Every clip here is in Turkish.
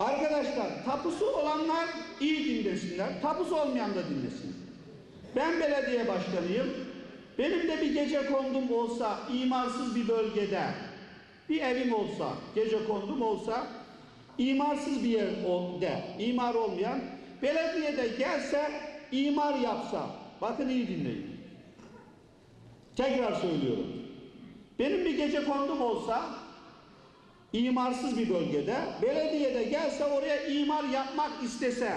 Arkadaşlar tapusu olanlar iyi dinlesinler, tapusu olmayan da dinlesin. Ben belediye başkanıyım. Benim de bir gece kondum olsa, imarsız bir bölgede, bir evim olsa, gece kondum olsa, imarsız bir yer de, imar olmayan, belediyede gelse, imar yapsa, bakın iyi dinleyin. Tekrar söylüyorum. Benim bir gece kondum olsa, imarsız bir bölgede, belediyede gelse oraya imar yapmak istese,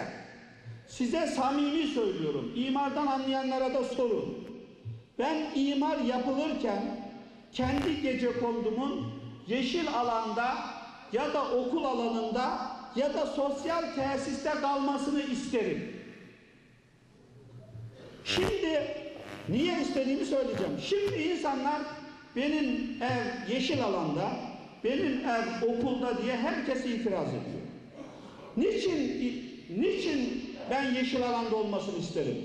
size samimi söylüyorum, imardan anlayanlara da sorun. Ben imar yapılırken kendi gece kondumun yeşil alanda ya da okul alanında ya da sosyal tesiste kalmasını isterim. Şimdi niye istediğimi söyleyeceğim. Şimdi insanlar benim ev yeşil alanda, benim ev okulda diye herkes itiraz ediyor. Niçin niçin ben yeşil alanda olmasını isterim?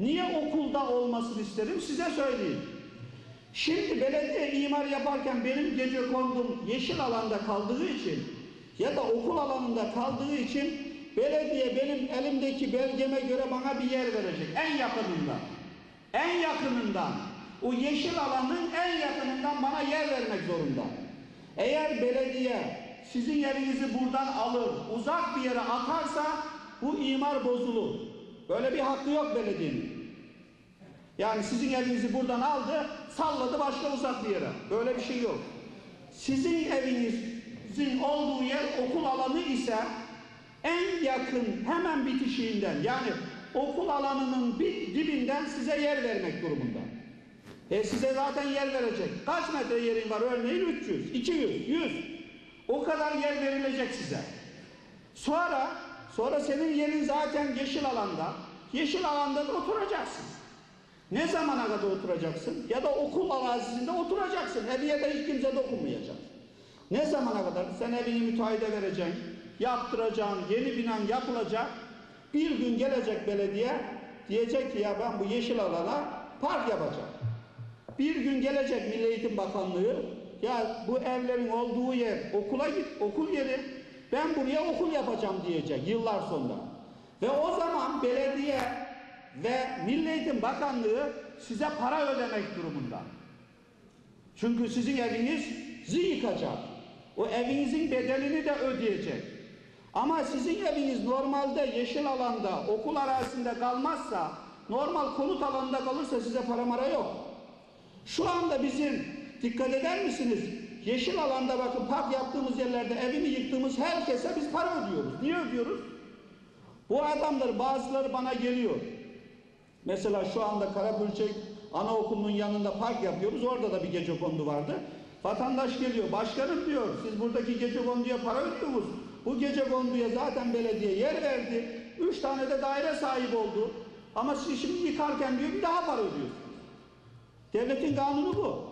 Niye okulda olmasını isterim? Size söyleyeyim. Şimdi belediye imar yaparken benim gece kondum yeşil alanda kaldığı için ya da okul alanında kaldığı için belediye benim elimdeki belgeme göre bana bir yer verecek. En yakınından. En yakınından. O yeşil alanın en yakınından bana yer vermek zorunda. Eğer belediye sizin yerinizi buradan alır, uzak bir yere atarsa bu imar bozulur. Böyle bir hakkı yok belediyenin. Yani sizin evinizi buradan aldı, salladı başka uzak bir yere. Böyle bir şey yok. Sizin evinizin olduğu yer okul alanı ise en yakın hemen bitişiğinden yani okul alanının bir dibinden size yer vermek durumunda. E size zaten yer verecek. Kaç metre yerin var örneğin 300, 200, 100. O kadar yer verilecek size. Sonra sonra senin yerin zaten yeşil alanda. Yeşil alanda da oturacaksın. Ne zamana kadar oturacaksın? Ya da okul arazisinde oturacaksın. Eviye de hiç kimse dokunmayacak. Ne zamana kadar? Sen evini müteahhide vereceksin, yaptıracaksın, yeni binan yapılacak. Bir gün gelecek belediye, diyecek ki ya ben bu yeşil alana park yapacağım. Bir gün gelecek Milli Eğitim Bakanlığı, ya bu evlerin olduğu yer okula git, okul yeri, ben buraya okul yapacağım diyecek yıllar sonra. Ve o zaman belediye ve Milli Eğitim Bakanlığı size para ödemek durumunda. Çünkü sizin evinizi yıkacak. O evinizin bedelini de ödeyecek. Ama sizin eviniz normalde yeşil alanda, okul arazisinde kalmazsa, normal konut alanında kalırsa size para mara yok. Şu anda bizim, dikkat eder misiniz? Yeşil alanda bakın park yaptığımız yerlerde evini yıktığımız herkese biz para ödüyoruz. Niye ödüyoruz? Bu adamlar bazıları bana geliyor. Mesela şu anda Karabülçek Anaokulu'nun yanında park yapıyoruz. Orada da bir gece kondu vardı. Vatandaş geliyor. Başkanım diyor siz buradaki gece konduya para ödüyorsunuz. Bu gece konduya zaten belediye yer verdi. Üç tane de daire sahibi oldu. Ama siz şimdi yıkarken diyor bir daha para ödüyorsunuz. Devletin kanunu bu.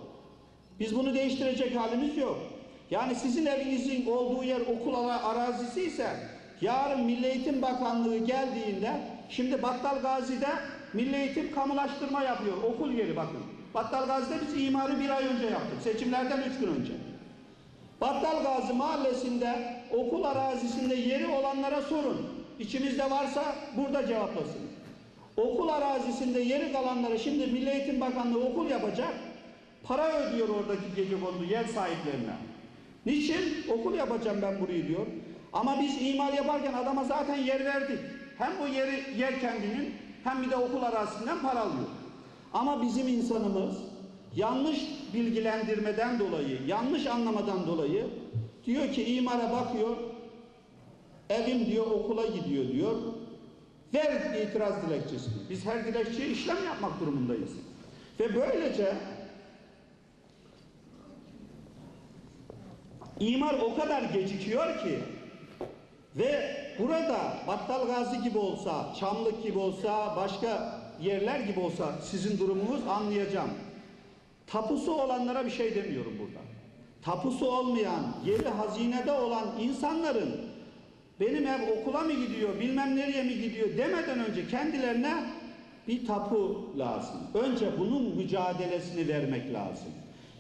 Biz bunu değiştirecek halimiz yok. Yani sizin evinizin olduğu yer okul ara- arazisi ise yarın Milli Eğitim Bakanlığı geldiğinde şimdi Battal Gazi'de Milli Eğitim kamulaştırma yapıyor. Okul yeri bakın. Battal Gazi'de biz imarı bir ay önce yaptık. Seçimlerden üç gün önce. Battal Gazi mahallesinde okul arazisinde yeri olanlara sorun. İçimizde varsa burada cevaplasın. Okul arazisinde yeri kalanlara şimdi Milli Eğitim Bakanlığı okul yapacak. Para ödüyor oradaki gece kondu yer sahiplerine. Niçin? Okul yapacağım ben burayı diyor. Ama biz imar yaparken adama zaten yer verdik. Hem bu yeri yer kendinin hem bir de okul arazisinden para alıyor. Ama bizim insanımız yanlış bilgilendirmeden dolayı, yanlış anlamadan dolayı diyor ki imara bakıyor, evim diyor okula gidiyor diyor. Ver itiraz dilekçesini. Biz her dilekçeye işlem yapmak durumundayız. Ve böylece imar o kadar gecikiyor ki ve burada Battal Gazi gibi olsa, Çamlık gibi olsa, başka yerler gibi olsa sizin durumunuz anlayacağım. Tapusu olanlara bir şey demiyorum burada. Tapusu olmayan, yeri hazinede olan insanların benim ev okula mı gidiyor, bilmem nereye mi gidiyor demeden önce kendilerine bir tapu lazım. Önce bunun mücadelesini vermek lazım.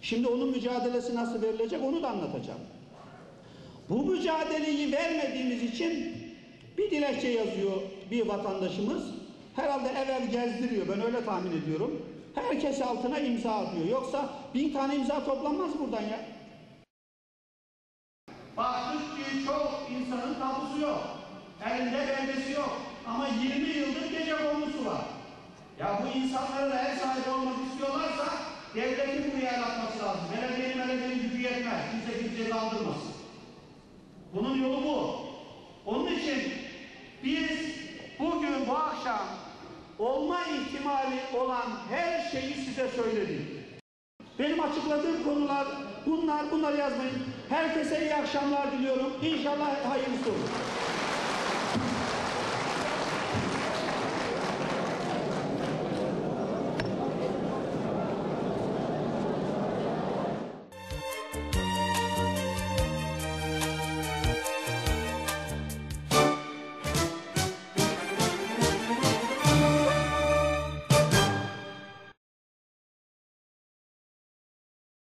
Şimdi onun mücadelesi nasıl verilecek onu da anlatacağım. Bu mücadeleyi vermediğimiz için bir dilekçe yazıyor bir vatandaşımız. Herhalde ev ev gezdiriyor. Ben öyle tahmin ediyorum. Herkes altına imza atıyor. Yoksa bin tane imza toplanmaz buradan ya. Baktık ki çok insanın tapusu yok. Elinde belgesi yok. Ama 20 yıldır gece konusu var. Ya bu insanların ev sahibi olmak istiyorlarsa devletin buraya el atması lazım. Belediyenin belediyenin gücü yetmez. Kimse kimseyi kaldırmasın. Bunun yolu bu. Onun için biz bugün bu akşam olma ihtimali olan her şeyi size söyledik. Benim açıkladığım konular bunlar, bunları yazmayın. Herkese iyi akşamlar diliyorum. İnşallah hayırlısı olur.